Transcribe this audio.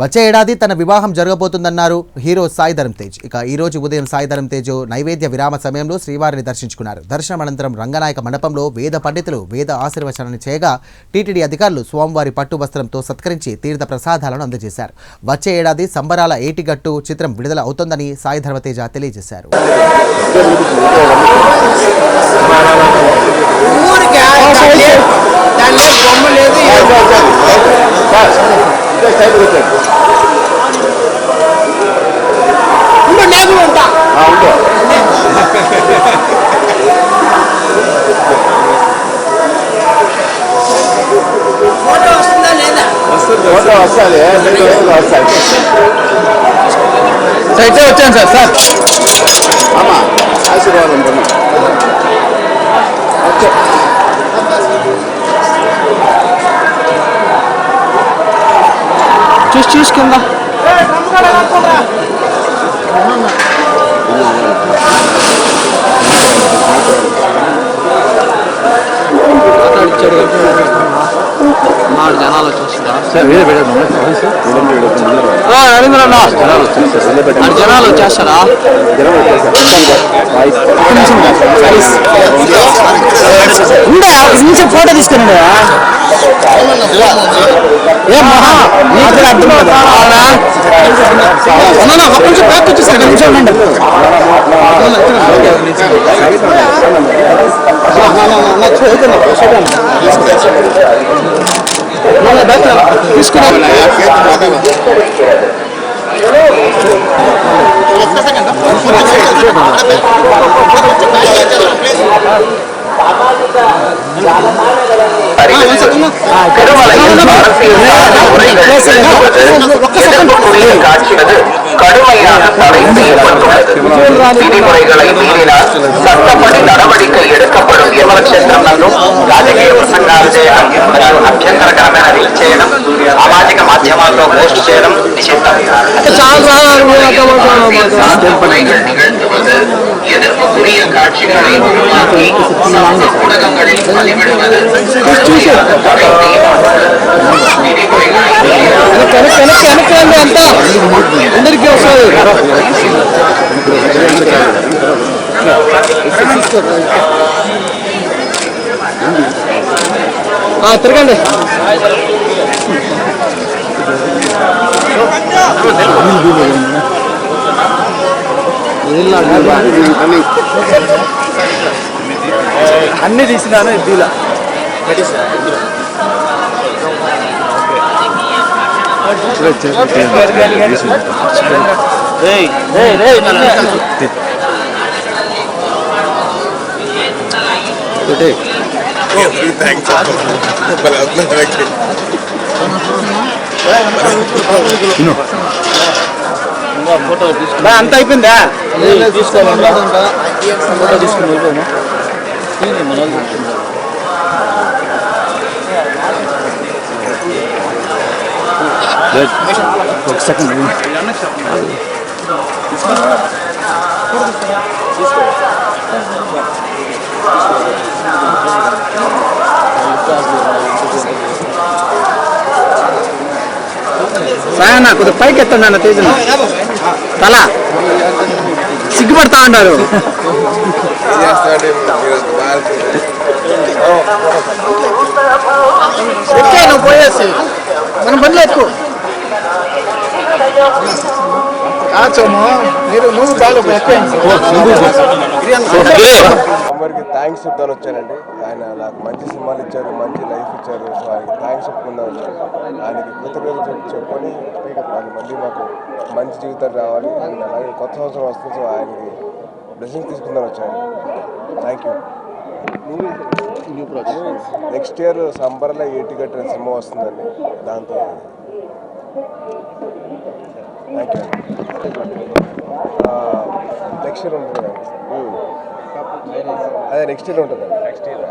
వచ్చే ఏడాది తన వివాహం జరగబోతుందన్నారు హీరో సాయి ధరమ్ తేజ్. ఇక ఈ రోజు ఉదయం సాయి ధరమ్ తేజ్ నైవేద్య విరామ సమయంలో శ్రీవారిని దర్శించుకున్నారు. దర్శనం అనంతరం రంగనాయక మండపంలో వేద పండితులు వేద ఆశీర్వచనాన్ని చేయగా టీటీడీ అధికారులు స్వామివారి పట్టు వస్త్రంతో సత్కరించి తీర్థ ప్రసాదాలను అందజేశారు. వచ్చే ఏడాది సంబరాల ఏటిగట్టు చిత్రం విడుదల అవుతోందని సాయి ధర్మతేజ తెలియజేశారు 들어갔어야 돼. 셀터 들어갔어야 돼. 셀터 짠자 산. 아마 사실로 하는 분은. 오케이. 주스 주스 간다. 에, జనాలు వచ్చేస్తారా నిమిషం ఫోటో తీసుకుని ఏ మహా నీకు కూడా అర్థం కదా అవునా అన్న ఒక నిమిషం బ్యాక్ వచ్చేసాను నిమిషం ఉండండి తీసుకున్నా காட்சியது கடுமையாக தடை செய்யப்பட்டுள்ளது விதிமுறைகளை மீறினால் சட்டப்படி நடவடிக்கை எடுக்கப்படும் యమనక్షత్రం నందు రాజకీయ ప్రసంగాలు చేయడం మరియు అభ్యంతరకరమైన రీల్ చేయడం సామాజిక మాధ్యమాల్లో పోస్ట్ చేయడం నిషిద్ధం சாதனைகள் நிகழ்த்துவது எதிர்ப்புக்குரிய காட்சிகளை உருவாக்கி சமூக ஊடகங்களில் பதிவிடுவது கடுமையாக తిరగండి అన్ని తీసినాను దీలా ఏయ్ అంత అయిపోయిందా తీసుకోవాలంటే ఫోటో తీసుకుని ఒక సెకండ్ సాయన్న కొద్దిగా పైకి ఎత్తండి అన్న తేజన. తల. సిగ్గుపడతా ఉంటారు ఎక్కే నువ్వు పోయేసి. మనం బండ్లో ఎక్కువ కాచోము మీరు నువ్వు అందరికి థ్యాంక్స్ చెప్తాను వచ్చానండి. ఆయన నాకు మంచి సినిమాలు ఇచ్చారు మంచి లైఫ్ ఇచ్చారు. సో ఆయనకి థ్యాంక్స్ చెప్పుకుందాం వచ్చాను. ఆయనకి కృతజ్ఞతలు చెప్పుకొని ఆయన మళ్ళీ మాకు మంచి జీవితం రావాలి. అండ్ అలాగే కొత్త సంవత్సరం వస్తుంది. సో ఆయనకి బ్లెస్సింగ్ తీసుకుందాం వచ్చాను. థ్యాంక్ యూ నెక్స్ట్ ఇయర్ సంబర్లో ఏటిగట్ అనే సినిమా వస్తుందండి. దాంతో. థ్యాంక్ యూ నెక్స్ట్ ఇయర్ ఉంటుంది. అదే నెక్స్ట్ ఇయర్ ఉంటుంది నెక్స్ట్ ఇయర్